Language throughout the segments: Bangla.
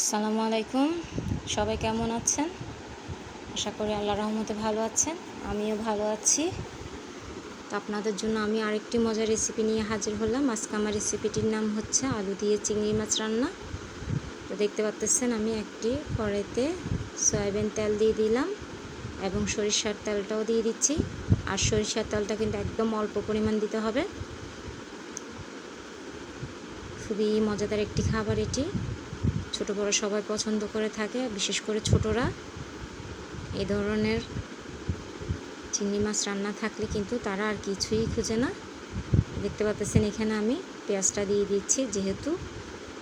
আসসালামু আলাইকুম। সবাই কেমন আছেন? আশা করি আল্লাহ রহমতে ভালো আছেন, আমিও ভালো আছি। তো আপনাদের জন্য আমি আরেকটি মজার রেসিপি নিয়ে হাজির হলাম। আজকে আমার রেসিপিটির নাম হচ্ছে আলু দিয়ে চিংড়ি মাছ রান্না। তো দেখতে পাচ্তেছেন, আমি একটি কড়াইতে সয়াবিন তেল দিয়ে দিলাম এবং সরিষার তেলটাও দিয়ে দিচ্ছি। আর সরিষার তেলটা কিন্তু একদম অল্প পরিমাণ দিতে হবে। খুবই মজাদার একটি খাবার এটি। ছোট বড় সবাই পছন্দ করে থাকে, বিশেষ করে ছোটরা। এই ধরনের চিংড়ি মাছ রান্না থাকলে কিন্তু তারা আর কিছুই খুঁজে না। দেখতে পাচ্ছেন এখানে আমি পেঁয়াজটা দিয়ে দিচ্ছি, যেহেতু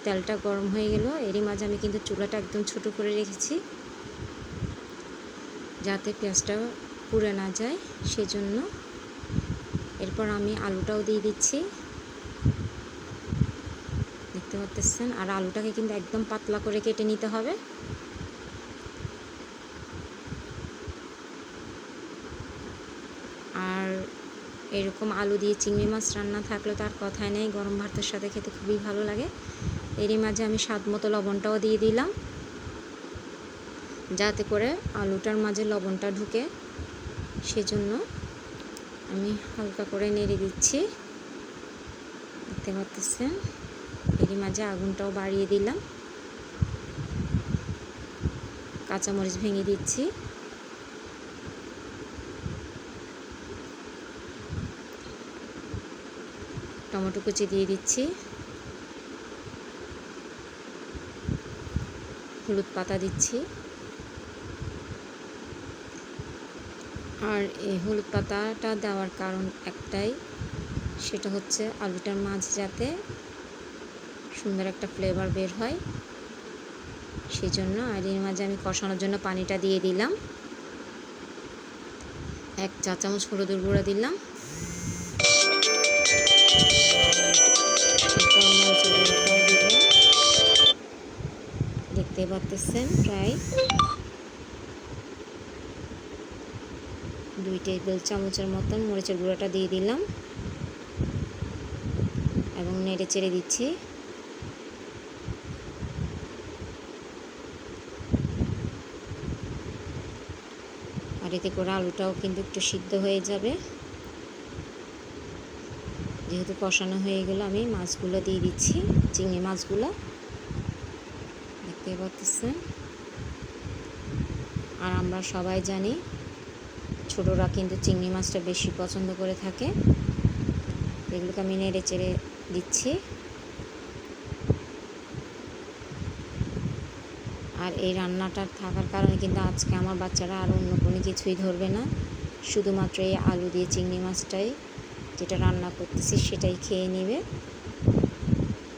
তেলটা গরম হয়ে গেল, এরই মাঝে আমি কিন্তু চুলাটা একদম ছোট করে রেখেছি, যাতে পেঁয়াজটা পুড়ে না যায়। সেজন্য এরপর আমি আলুটাও দিয়ে দিচ্ছি। দেখতে পাচ্ছেন আর আলুটাকে কিন্তু একদম পাতলা করে কেটে নিতে হবে। আর এরকম আলু দিয়ে চিংড়ি মাছ রান্না থাকলে তার কথাই নেই। গরম ভাতের সাথে খেতে খুবই ভালো লাগে। এরই মাঝে আমি স্বাদ মতো লবণটাও দিয়ে দিলাম। যাতে করে আলুটার মাঝে লবণটা ঢুকে। সেজন্য আমি হালকা করে নেড়ে দিচ্ছি। দেখতে পাচ্ছেন এরই মাঝে আগুনটাও বাড়িয়ে দিলাম। কাঁচামরিচ ভেঙে দিচ্ছি। টমেটো কুচি দিয়ে দিচ্ছি। হলুদ পাতা দিচ্ছি। আর এই হলুদ পাতাটা দেওয়ার কারণ একটাই, সেটা হচ্ছে আলুটার মাছ যাতে সুন্দর একটা ফ্লেভার বের হয়। সেই জন্য আর এর মাঝে আমি কষানোর জন্য পানিটা দিয়ে দিলাম। এক চা চামচ হলুদের গুঁড়া দিলাম। দেখতে পাচ্ছেন প্রায় দুই টেবিল চামচের মতন মরিচের গুঁড়াটা দিয়ে দিলাম। এবং নেড়ে চেড়ে দিচ্ছি। আর এতে করে আলুটাও কিন্তু একটু সিদ্ধ হয়ে যাবে। যেহেতু কষানো হয়ে গেল, আমি মাছগুলো দিয়ে দিচ্ছি, চিংড়ি মাছগুলো। দেখতে পাচ্ছেন? আর আমরা সবাই জানি, ছোটরা কিন্তু চিংড়ি মাছটা বেশি পছন্দ করে থাকে। এগুলোকে আমি নেড়ে চেড়ে দিচ্ছি। আর এই রান্নাটা থাকার কারণে কিন্তু আজকে আমার বাচ্চারা আর অন্য কোনো কিছুই ধরবে না। শুধুমাত্র এই আলু দিয়ে চিংড়ি মাছটাই যেটা রান্না করতেছি সেটাই খেয়ে নেবে।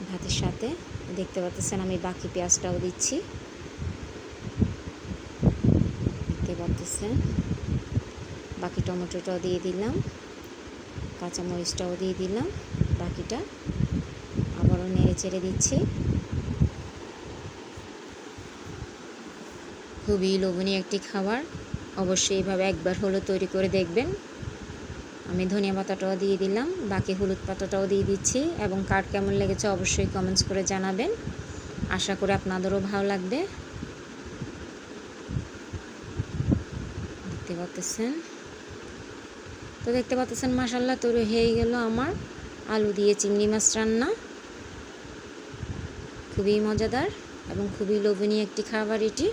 ভাতের সাথে দেখতে পাচ্ছেন আমি বাকি পেঁয়াজটাও দিচ্ছি। দেখতে পাচ্ছেন? বাকি টমেটোটাও দিয়ে দিলাম। কাঁচামরিচটাও দিয়ে দিলাম। বাকিটা আবারও নেড়ে চেড়ে দিচ্ছি। খুবই লোভনীয় একটি খাবার। অবশ্যই এভাবে একবার হলো তৈরি করে দেখবেন। আমি ধনিয়া পাতাটাও দিয়ে দিলাম, বাকি হলুদ পাতাটাও দিয়ে দিচ্ছি এবং কার কেমন লেগেছে অবশ্যই কমেন্টস করে জানাবেন। আশা করি আপনাদেরও ভালো লাগবে। দেখতে পাচ্ছেন? তো দেখতে পাচ্ছেন মাসাল্লাহ তৈরি হয়ে গেল আমার আলু দিয়ে চিংড়ি মাছ রান্না। খুবই মজাদার এবং খুবই লোভনীয় একটি খাবার এটি।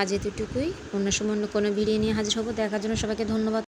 আজ এতটুকুই। অন্য সময় অন্য কোনো ভিডিও নিয়ে হাজির হব। দেখার জন্য সবাইকে ধন্যবাদ।